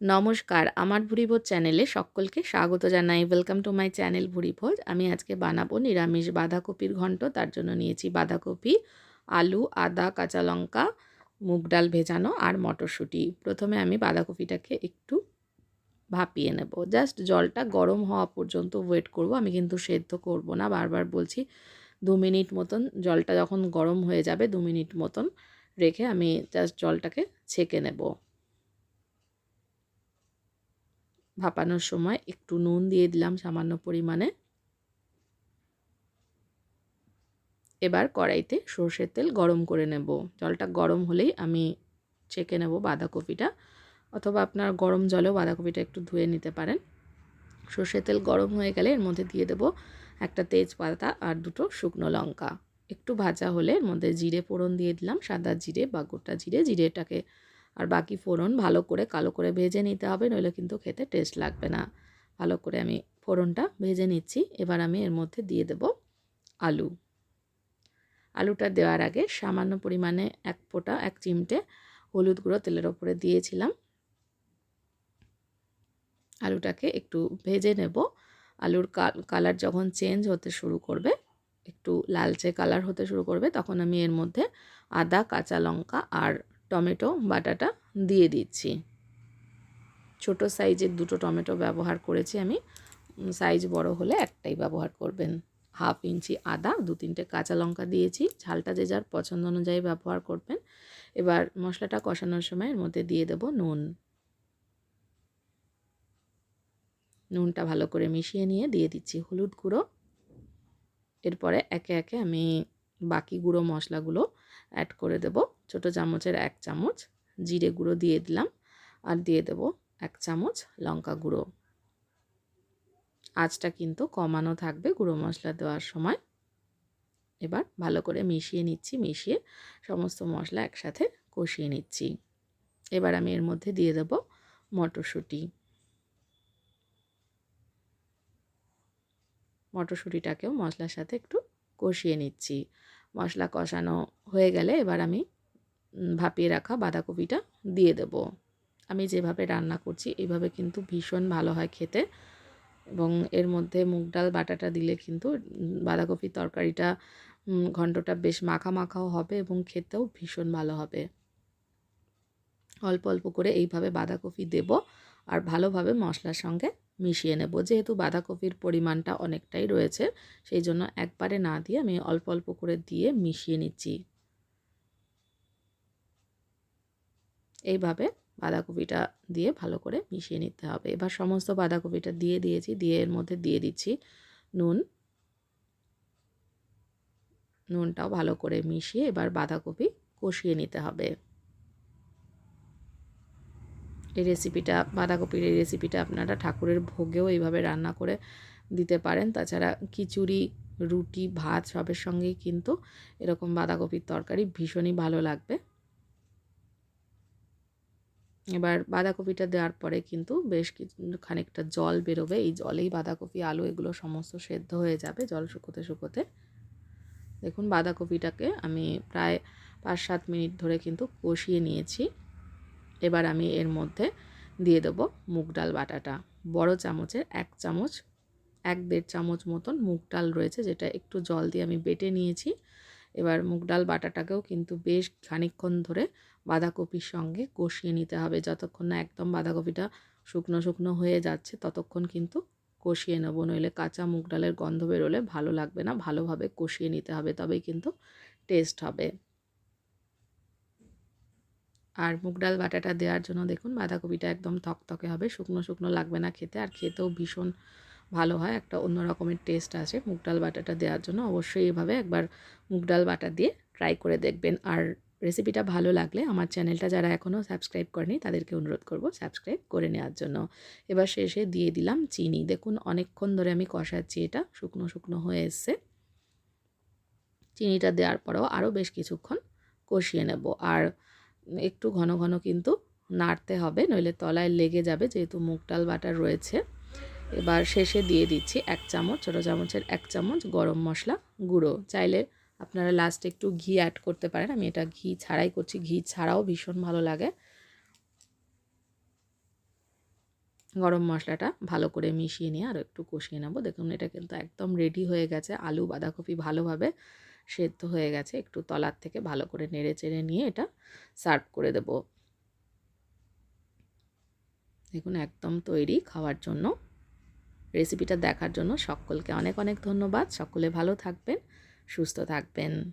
নমস্কার, আমার ভুরিভোজ চ্যানেলে সকলকে স্বাগত জানাই। Welcome to my channel Bhurivoj. আমি আজকে বানাবো নিরামিষ বাঁধাকপির ঘন্ট। তার জন্য নিয়েছি বাঁধাকপি, আলু, আদা, কাঁচা লঙ্কা, মুগ ডাল ভেজানো আর মটরশুঁটি। প্রথমে আমি বাঁধাকপিটাকে একটু ভাপিয়ে নেব। জাস্ট জলটা গরম হওয়া পর্যন্ত ওয়েট করব। আমি কিন্তু সেদ্ধ করব না। বারবার বলছি, দু মিনিট মতন জলটা যখন গরম হয়ে যাবে, দু মিনিট মতন রেখে আমি জাস্ট জলটাকে ছেঁকে নেব। ভাপানোর সময় একটু নুন দিয়ে দিলাম সামান্য পরিমাণে। এবার কড়াইতে সর্ষের তেল গরম করে নেব। জলটা গরম হলেই আমি ছেঁকে নেব বাঁধাকপিটা অথবা আপনার গরম জলেও বাঁধাকপিটা একটু ধুয়ে নিতে পারেন। সর্ষের তেল গরম হয়ে গেলে এর মধ্যে দিয়ে দেবো একটা তেজপাতা আর দুটো শুকনো লঙ্কা। একটু ভাজা হলে এর মধ্যে জিরে ফোড়ন দিয়ে দিলাম, সাদা জিরে বা গোটা জিরে, জিরেটাকে আর বাকি ফোড়ন ভালো করে কালো করে ভেজে নিতে হবে, নইলে কিন্তু খেতে টেস্ট লাগবে না। ভালো করে আমি ফোড়নটা ভেজে নিচ্ছি, এবার আমি এর মধ্যে দিয়ে দেব আলু। আলুটা দেওয়ার আগে সামান্য পরিমাণে এক ফোঁটা, এক চিমটে হলুদ গুঁড়ো তেলের ওপরে দিয়েছিলাম। আলুটাকে একটু ভেজে নেব। আলুর কালার যখন চেঞ্জ হতে শুরু করবে, একটু লালচে কালার হতে শুরু করবে, তখন আমি এর মধ্যে আদা, কাঁচা লঙ্কা আর টমেটো বাটাটা দিয়ে দিচ্ছি। ছোট সাইজের দুটো টমেটো ব্যবহার করেছি আমি। সাইজ বড় হলে একটাই ব্যবহার করবেন। হাফ ইঞ্চি আদা, দু তিনটে কাঁচা লঙ্কা দিয়েছি। ঝালটা যে যার পছন্দ অনুযায়ী ব্যবহার করবেন। এবার মশলাটা কষানোর সময় এর মধ্যে দিয়ে দেব নুন। নুনটা ভালো করে মিশিয়ে নিয়ে দিয়ে দিচ্ছি হলুদ গুঁড়ো। এরপরে একে একে আমি বাকি গুঁড়ো মশলাগুলো অ্যাড করে দেব। ছোট চামচের এক চামচ জিরে গুঁড়ো দিয়ে দিলাম আর দিয়ে দেব এক চামচ লঙ্কা গুঁড়ো। আঁচটা কিন্তু কমানো থাকবে গুঁড়ো মশলা দেওয়ার সময়। এবার ভালো করে মিশিয়ে নিচ্ছি, মিশিয়ে সমস্ত মশলা একসাথে কষিয়ে নিচ্ছি। এবার আমি এর মধ্যে দিয়ে দেব মটরশুঁটি। মটরশুঁটিটাকেও মশলার সাথে একটু কষিয়ে নিচ্ছি। মশলা কষানো হয়ে গেলে এবার আমি ভাপিয়ে রাখা বাঁধাকপিটা দিয়ে দেব। আমি যেভাবে রান্না করছি, এইভাবে কিন্তু ভীষণ ভালো হয় খেতে। এবং এর মধ্যে মুগ ডাল, বাটাটা দিলে কিন্তু বাঁধাকপির তরকারিটা ঘন্টটা বেশ মাখা মাখাও হবে এবং খেতেও ভীষণ ভালো হবে। অল্প অল্প করে এইভাবে বাঁধাকপি দেব আর ভালোভাবে মশলার সঙ্গে মিশিয়ে নেব। যেহেতু বাঁধাকপির পরিমাণটা অনেকটাই রয়েছে, সেই জন্য একবারে না দিয়ে আমি অল্প অল্প করে দিয়ে মিশিয়ে নিচ্ছি। এইভাবে বাঁধাকপিটা দিয়ে ভালো করে মিশিয়ে নিতে হবে। এবার সমস্ত বাঁধাকপিটা দিয়ে দিয়েছি, দিয়ে এর মধ্যে দিয়ে দিচ্ছি নুন। নুনটাও ভালো করে মিশিয়ে এবার বাঁধাকপি কষিয়ে নিতে হবে। এই রেসিপিটা বাঁধাকপির এই রেসিপিটা আপনারা ঠাকুরের ভোগেও এইভাবে রান্না করে দিতে পারেন। তাছাড়া খিচুড়ি, রুটি, ভাত সবের সঙ্গেই কিন্তু এরকম বাঁধাকপির তরকারি ভীষণই ভালো লাগবে। এবার বাঁধাকপিটা দেওয়ার পরে কিন্তু বেশ কিছু খানিকটা জল বেরোবে। এই জলেই বাঁধাকপি, আলু এগুলো সমস্ত সেদ্ধ হয়ে যাবে জল শুকোতে শুকোতে। দেখুন বাঁধাকপিটাকে আমি প্রায় পাঁচ সাত মিনিট ধরে কিন্তু কষিয়ে নিয়েছি। এবার আমি এর মধ্যে দিয়ে দেবো মুগ ডাল বাটাটা। বড় চামচের এক চামচ, এক দেড় চামচ মতন মুগ ডাল রয়েছে যেটা একটু জল দিয়ে আমি বেটে নিয়েছি। এবার মুগ ডাল বাটাটাকেও কিন্তু বেশ খানিক্ষণ ধরে বাঁধাকপির সঙ্গে কষিয়ে নিতে হবে। যতক্ষণ না একদম বাঁধাকপিটা শুকনো শুকনো হয়ে যাচ্ছে, ততক্ষণ কিন্তু কষিয়ে নেব। নইলে কাঁচা মুগ ডালের গন্ধ বেরোলে ভালো লাগবে না, ভালোভাবে কষিয়ে নিতে হবে, তবেই কিন্তু টেস্ট হবে। আর মুগ ডাল বাটাটা দেওয়ার জন্য দেখুন, বাঁধাকপিটা একদম থকথকে হবে, শুকনো শুকনো লাগবে না খেতে, আর খেতেও ভীষণ ভালো হয়, একটা অন্য রকমের টেস্ট আছে মুগ ডাল বাটাটা দেওয়ার জন্য অবশ্যই এভাবে একবার মুগ ডাল বাটা দিয়ে ট্রাই করে দেখবেন। আর রেসিপিটা ভালো লাগলে আমার চ্যানেলটা যারা এখনও সাবস্ক্রাইব করেনি, তাদেরকে অনুরোধ করব সাবস্ক্রাইব করে নেওয়ার জন্য। এবার শেষে দিয়ে দিলাম চিনি। দেখুন, অনেকক্ষণ ধরে আমি কষাচ্ছি এটা, শুকনো শুকনো হয়ে এসছে। চিনিটা দেওয়ার পরেও আরও বেশ কিছুক্ষণ কষিয়ে নেব। আর একটু ঘন ঘন কিন্তু নাড়তে হবে, নইলে তলায় লেগে যাবে যেহেতু মুগ ডাল বাটার রয়েছে। এবার শেষে দিয়ে দিচ্ছি এক চামচ, ছোটো চামচের এক চামচ গরম মশলা গুঁড়ো। চাইলে আপনারা লাস্টে একটু ঘি অ্যাড করতে পারেন। আমি এটা ঘি ছাড়াই করছি। ঘি ছাড়াও ভীষণ ভালো লাগে। গরম মশলাটা ভালো করে মিশিয়ে নিয়ে আরও একটু কষিয়ে নেব। দেখুন, এটা কিন্তু একদম রেডি হয়ে গেছে। আলু বাঁধাকপি ভালোভাবে সেদ্ধ হয়ে গেছে। একটু তলার থেকে ভালো করে নেড়ে চেড়ে নিয়ে এটা সার্ভ করে দেব। দেখুন, একদম তৈরি খাওয়ার জন্য। রেসিপিটা দেখার জন্য সকলকে অনেক অনেক ধন্যবাদ। সকলে ভালো থাকবেন সুস্থ থাকবেন।